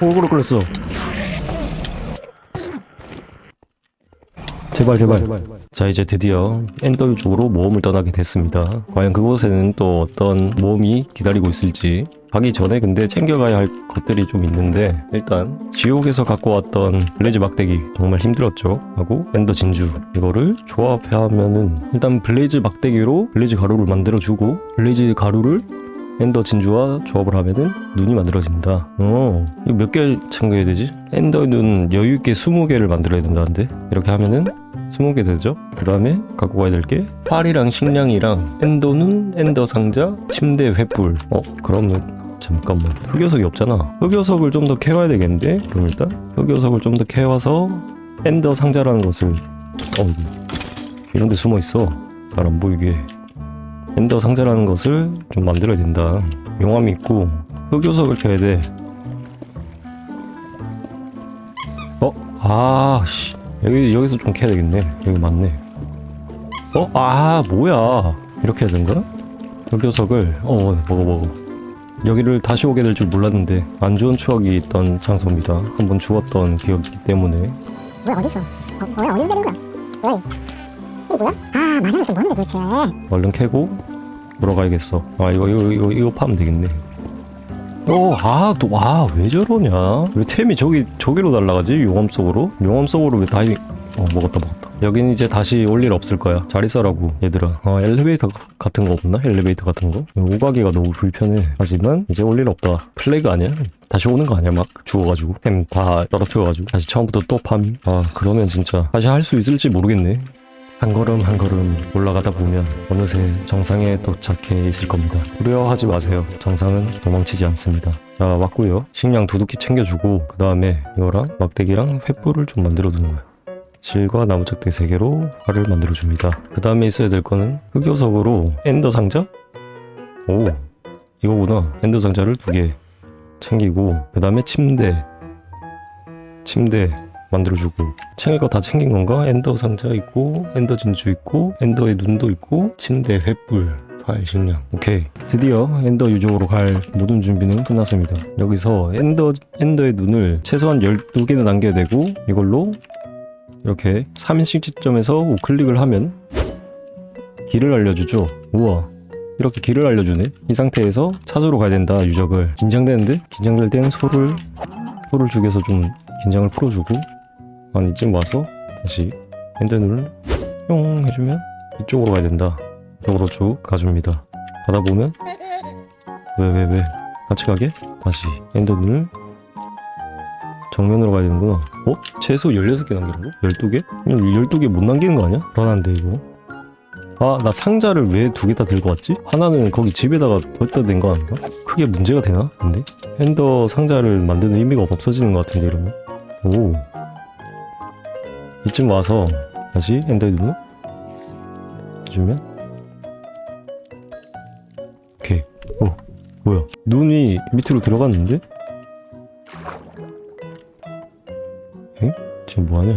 오그로 끌렸어. 제발 제발. 자 이제 드디어 엔더 쪽으로 모험을 떠나게 됐습니다. 과연 그곳에는 또 어떤 모험이 기다리고 있을지 가기 전에 근데 챙겨가야 할 것들이 좀 있는데 일단 지옥에서 갖고 왔던 블레이즈 막대기 정말 힘들었죠. 하고 엔더 진주 이거를 조합하면은 일단 블레이즈 막대기로 블레이즈 가루를 만들어주고 블레이즈 가루를 엔더 진주와 조합을 하면은 눈이 만들어진다. 어, 이거 몇개 챙겨야 되지? 엔더 눈 여유 있게 20개를 만들어야 된다는데 이렇게 하면은 20개 되죠? 그 다음에 갖고 가야 될 게 활이랑 식량이랑 엔더 눈, 엔더 상자, 침대 횃불. 어, 그러면 잠깐만 흑요석이 없잖아. 흑요석을 좀 더 캐와야 되겠는데? 그럼 일단 흑요석을 좀 더 캐와서 엔더 상자라는 것을 어, 이런 데 숨어 있어. 잘 안 보이게. 엔더 상자라는 것을 좀 만들어야 된다. 용암이 있고 흑요석을 켜야 돼. 어? 아, 씨. 여기 여기서 좀 캐야 되겠네. 여기 맞네. 어? 아, 뭐야? 이렇게 해야 되는가? 흑요석을 어, 먹어 먹어. 여기를 다시 오게 될 줄 몰랐는데 안 좋은 추억이 있던 장소입니다. 한번 죽었던 기억이기 때문에 뭐야 어딨어? 어, 뭐야 어디서 내린 거야? 왜? 이게 뭐야? 아 마련이 또 뭔데 도대체? 얼른 캐고 돌아가야겠어. 아 이거 이거 이거 이거 파면 되겠네. 어, 오아또아왜 저러냐? 왜 템이 저기 저기로 날라가지? 용암 속으로? 용암 속으로 왜 다이? 어 먹었다 먹었다. 여긴 이제 다시 올 일 없을 거야. 잘 있어라고 얘들아. 아 엘리베이터 같은 거 없나? 엘리베이터 같은 거? 오가기가 너무 불편해. 하지만 이제 올 일 없다. 플레이가 아니야? 다시 오는 거 아니야 막 죽어가지고 템다 떨어뜨려가지고 다시 처음부터 또 팜. 아 그러면 진짜 다시 할 수 있을지 모르겠네. 한 걸음 한 걸음 올라가다 보면 어느새 정상에 도착해 있을 겁니다. 두려워하지 마세요. 정상은 도망치지 않습니다. 자 왔고요. 식량 두둑히 챙겨주고 그 다음에 이거랑 막대기랑 횃불을 좀 만들어두는 거예요. 실과 나무짝대 3개로 활을 만들어줍니다. 그 다음에 있어야 될 거는 흑요석으로 엔더 상자? 오 이거구나. 엔더 상자를 두 개 챙기고 그 다음에 침대 침대 만들어주고 챙길 거 다 챙긴 건가? 엔더 상자 있고 엔더 진주 있고 엔더의 눈도 있고 침대 횃불 파일 식량 오케이. 드디어 엔더 유적으로 갈 모든 준비는 끝났습니다. 여기서 엔더 엔더의 눈을 최소한 12개는 남겨야 되고 이걸로 이렇게 3인칭 지점에서 우클릭을 하면 길을 알려주죠. 우와. 이렇게 길을 알려주네. 이 상태에서 찾으러 가야 된다 유적을. 긴장되는데? 긴장될 땐 소를 소를 죽여서 좀 긴장을 풀어주고 한 이쯤 와서 다시 핸드눈을 뿅 해주면 이쪽으로 가야 된다 이쪽으로 쭉 가줍니다 가다 보면 왜왜왜 같이 가게? 다시 핸드눈을 정면으로 가야 되는구나 어? 최소 16개 남기라고? 12개? 12개 못 남기는 거 아니야? 불안한데 이거 아 나 상자를 왜 두 개 다 들고 왔지? 하나는 거기 집에다가 덜다 된거 아닌가? 크게 문제가 되나? 근데? 핸더 상자를 만드는 의미가 없어지는 것 같은데 이러면 오 이쯤 와서 다시 엔더의 눈을 해주면? 오케이. 오 뭐야? 눈이 밑으로 들어갔는데? 응? 지금 뭐하냐?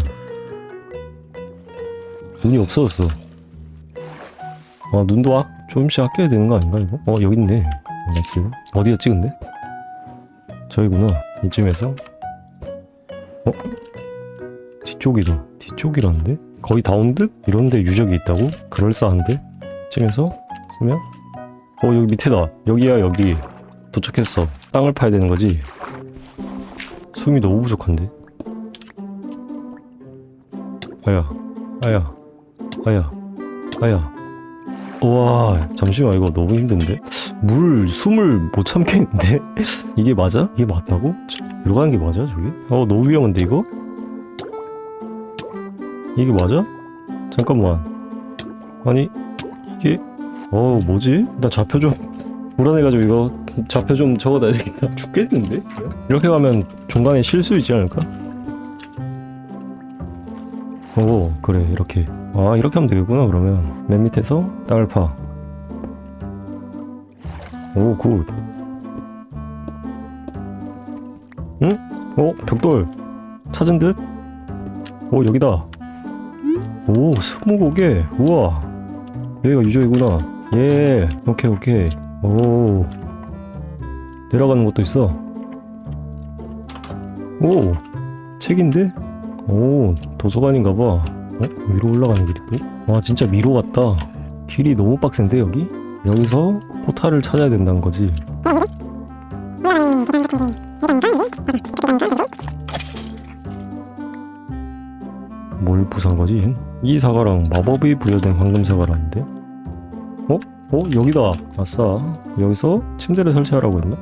눈이 없어졌어. 아 눈도 아, 조금씩 아껴야 되는 거 아닌가 이거? 어 여기 있네. 렉스 어디였지 근데? 저기구나. 이쯤에서. 어? 뒤쪽이다 뒤쪽이라는데? 거의 다 온 듯? 이런데 유적이 있다고? 그럴싸한데? 이쯤에서 쓰면 어 여기 밑에다 여기야 여기 도착했어 땅을 파야 되는 거지 숨이 너무 부족한데 아야 아야 아야 아야 와 잠시만 이거 너무 힘든데 물 숨을 못 참겠는데 이게 맞아? 이게 맞다고? 저- 들어가는 게 맞아 저기? 어 너무 위험한데 이거? 이게 맞아? 잠깐만 아니 이게 어 뭐지? 나 좌표 좀 불안해가지고 이거 좌표 좀 적어놔야 되겠다 죽겠는데? 이렇게 가면 중간에 쉴수 있지 않을까? 오 그래 이렇게 아 이렇게 하면 되겠구나 그러면 맨 밑에서 땅을 파 오, 굿. 응? 어, 벽돌. 찾은 듯? 오, 여기다. 오, 스무 고개. 우와. 여기가 유저이구나. 예. 오케이, 오케이. 오. 내려가는 것도 있어. 오 책인데? 오 도서관인가 봐 어? 위로 올라가는 길이 또? 와 진짜 미로 같다 길이 너무 빡센데 여기? 여기서 포탈을 찾아야 된다는 거지 부산 거지 얜? 이 사과랑 마법이 부여된 황금 사과라는데? 어? 어? 여기다 아싸 여기서 침대를 설치하라고 했나?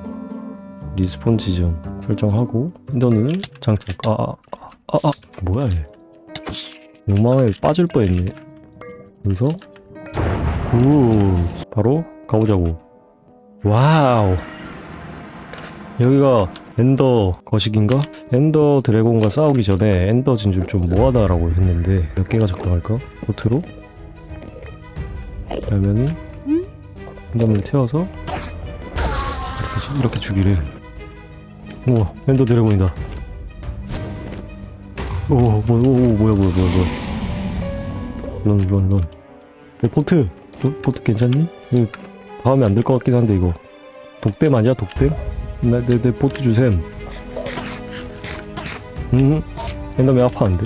리스폰 지점 설정하고 인터넷을 장착 아아 아 아, 아, 뭐야 얘 욕망에 빠질 뻔했네 여기서 우 바로 가보자고 와우 여기가 엔더 거식인가? 엔더 드래곤과 싸우기 전에 엔더 진주를 좀 모아다라고 했는데 몇 개가 적당할까? 보트로 그러면은 엔더맨을 태워서 이렇게, 주- 이렇게 죽이래 우와 엔더 드래곤이다 오, 뭐, 오, 오, 뭐야, 뭐야, 뭐야, 뭐야. 런, 런, 런. 야, 보트! 보, 보트 괜찮니? 이거, 다음에 안 될 것 같긴 한데, 이거. 독댐 아니야, 독댐? 나, 내, 내 보트 주셈. 음, 엔더맨 아파하는데?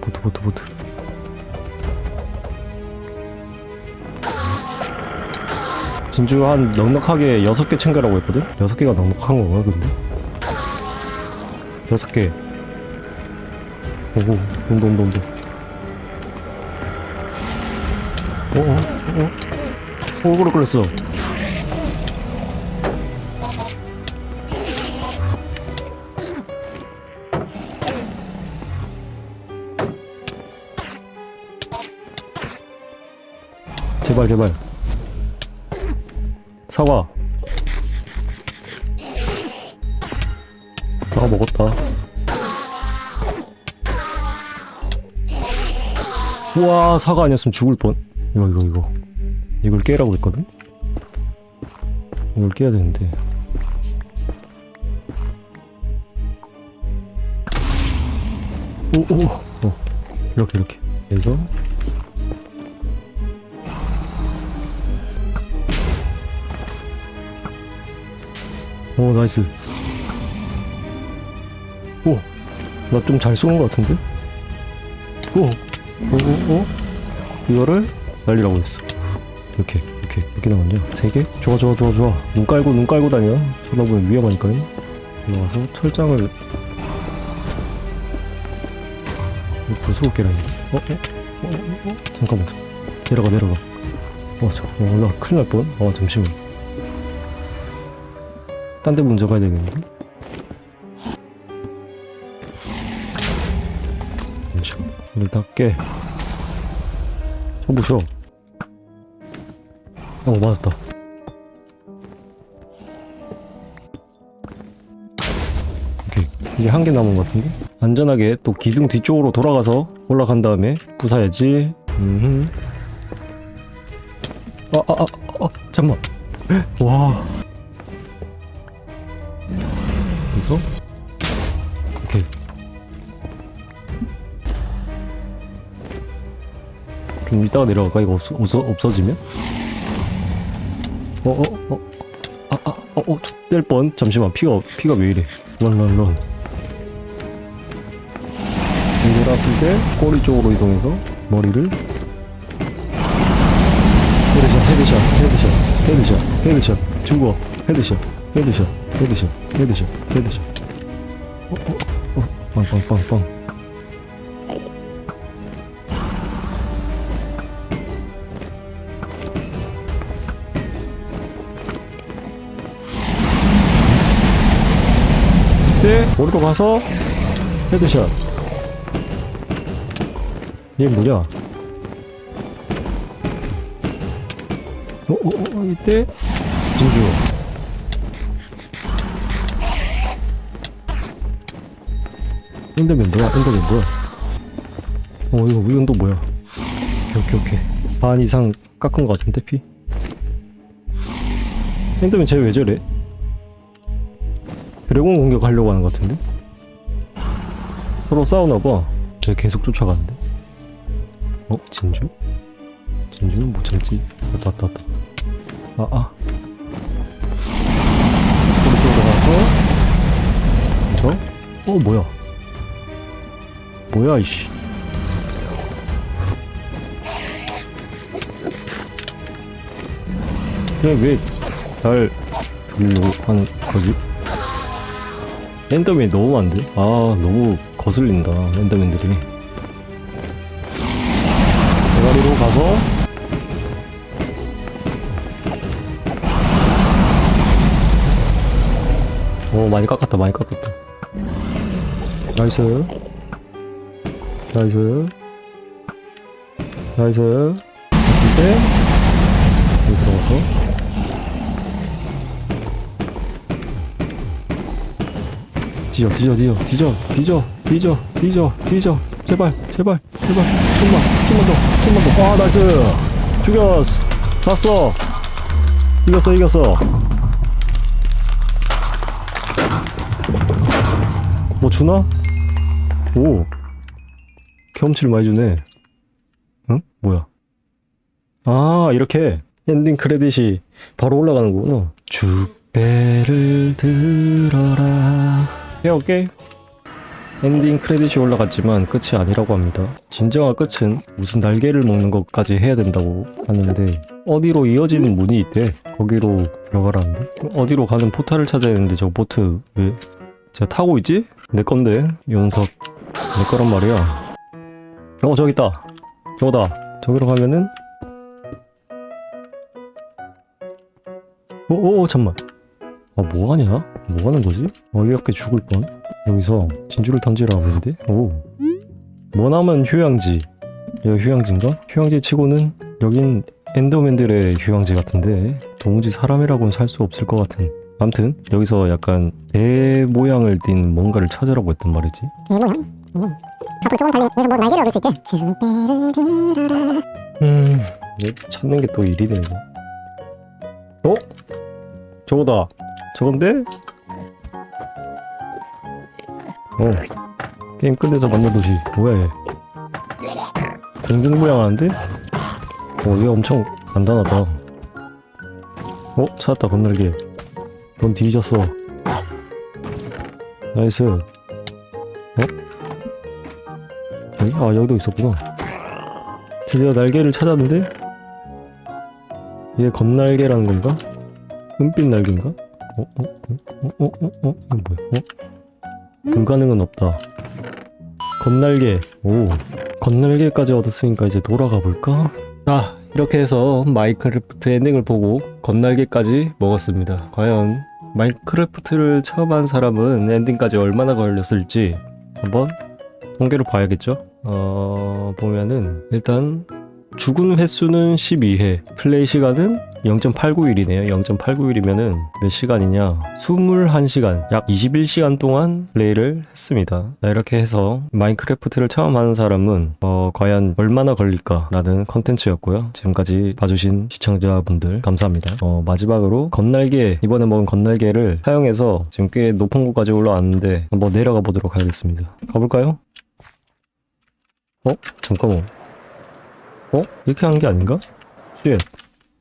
보트, 보트, 보트. 진주 한 넉넉하게 6개 챙겨라고 했거든? 6개가 넉넉한 건가, 근데? 6개. 오고 온도 온도 온도 어어어 어 그래 그랬어 제발 제발. 사과. 사과 먹었다. 우와 사과 아니었으면 죽을 뻔. 이거 이거 이거. 이걸 깨라고 했거든? 이걸 깨야 되는데. 오오 어, 이렇게 이렇게. 해서 나이스 오 나 좀 잘 쏘는 것 같은데 오 오오오 이거를 날리라고 했어 이렇게 이렇게 이렇게 나왔냐 세 개? 좋아 좋아 좋아 좋아 눈 깔고 눈 깔고 다녀 쳐다보면 위험하니까 올라가서 철장을 부수고 깨라니 어? 어? 어? 어? 어? 잠깐만 내려가 내려가 어 잠깐 어, 나 큰일 날뻔어 잠시만 딴데 먼저 가야 되겠는데? 잠시만 이를 닦게. 손 부셔 어. 맞았다. 오케이. 이제 한 개 남은 것 같은데? 안전하게 또 기둥 뒤쪽으로 돌아가서 올라간 다음에 부사야지. 음. 아 아 아 아, 아, 잠만. 와 좀 이따가 내려갈까? 이거 없, 없어, 없어지면? 어 어 어. 아 아 어 어 뗄 뻔? 잠시만 피가 피가 왜 이래? 런 런런. 돌았을 때 꼬리 쪽으로 이동해서 머리를 헤드샷 헤드샷 헤드샷 헤드샷 헤드샷. 죽어 헤드샷 헤드샷 헤드샷 헤드샷 헤드샷. 어 어 어. 빵 빵 빵 빵 네 머리로 가서 헤드샷. 얘 뭐냐 어, 어, 어, 이때 진주. 엔더맨 뭐야 엔더맨 뭐야 어 이거 이건 또 뭐야? 오케이 오케이 반 이상 깎은 것 같은데 피? 엔더맨 쟤 왜 저래 드래곤 공격하려고 하는 것 같은데? 서로 싸우나봐. 쟤 계속 쫓아가는데? 어? 진주? 진주는 못 참지. 왔다 왔다 왔다. 아아. 오른쪽으로 가서. 그래서? 어 뭐야? 뭐야 이씨. 왜날 죽이려고 하는 거지? 엔더맨이 너무 많은데? 아 너무 거슬린다 엔더맨들이. 대가리로 가서. 오 많이 깎았다 많이 깎았다. 나이스. 나이스. 나이스. 됐을 때 여기 들어가서 뒤져 뒤져 뒤져 뒤져 뒤져 뒤져 뒤져 뒤져. 제발 제발 제발. 좀만 좀만 더 좀만 더아 나이스. 죽였어. 났어. 이겼어 이겼어. 뭐 주나? 오. 경험치를 많이 주네. 응? 뭐야? 아 이렇게 엔딩 크레딧이 바로 올라가는구나. 죽배를 들어라 예 오케이. 엔딩 크레딧이 올라갔지만 끝이 아니라고 합니다. 진정한 끝은 무슨 날개를 먹는 것까지 해야 된다고 하는데 어디로 이어지는 문이 있대? 거기로 들어가라는데? 어디로 가는 포탈을 찾아야 되는데 저 보트 왜 제가 타고 있지? 내 건데 연석. 내 거란 말이야. 어 저기 있다. 저거다. 저기로 가면은 오오 잠만 아 뭐하냐? 뭐하는 거지? 어 이렇게 죽을 뻔 여기서 진주를 던지라고 하는데 오 머나먼 휴양지 여기 휴양지인가? 휴양지 치고는 여긴 엔더맨들의 휴양지 같은데 도무지 사람이라고는 살 수 없을 것 같은 암튼 여기서 약간 배 모양을 띈 뭔가를 찾으라고 했단 말이지. 앞으로 조금 달리면서 뭐 날개를 얻을 수 들어라 음 찾는 게 또 일이네 이거 어? 저거다 저건데? 어 게임 끝내서 만나도시 뭐야 얘 공중 모양 하는데? 어 얘 엄청 간단하다 어? 찾았다 건날개 넌 뒤졌어 나이스 어? 여기? 아 여기도 있었구나 드디어 날개를 찾았는데 얘 건날개라는 건가? 은빛 날개인가? 어? 어? 어? 어? 어? 어? 어? 이거 뭐야? 어? 불가능은 없다 건날개 오 건날개까지 얻었으니까 이제 돌아가 볼까? 자 이렇게 해서 마이크래프트 엔딩을 보고 건날개까지 먹었습니다 과연 마이크래프트를 처음 한 사람은 엔딩까지 얼마나 걸렸을지 한번 통계를 봐야겠죠? 어... 보면은 일단 죽은 횟수는 12회 플레이 시간은 0.891이네요 0.891이면은 몇 시간이냐 21시간 약 21시간 동안 플레이를 했습니다 자, 이렇게 해서 마인크래프트를 처음 하는 사람은 어, 과연 얼마나 걸릴까 라는 컨텐츠였고요 지금까지 봐주신 시청자분들 감사합니다 어, 마지막으로 건날개 이번에 먹은 건날개를 사용해서 지금 꽤 높은 곳까지 올라왔는데 한번 내려가 보도록 하겠습니다 가볼까요? 어? 잠깐만 어? 이렇게 하는 게 아닌가? 쉣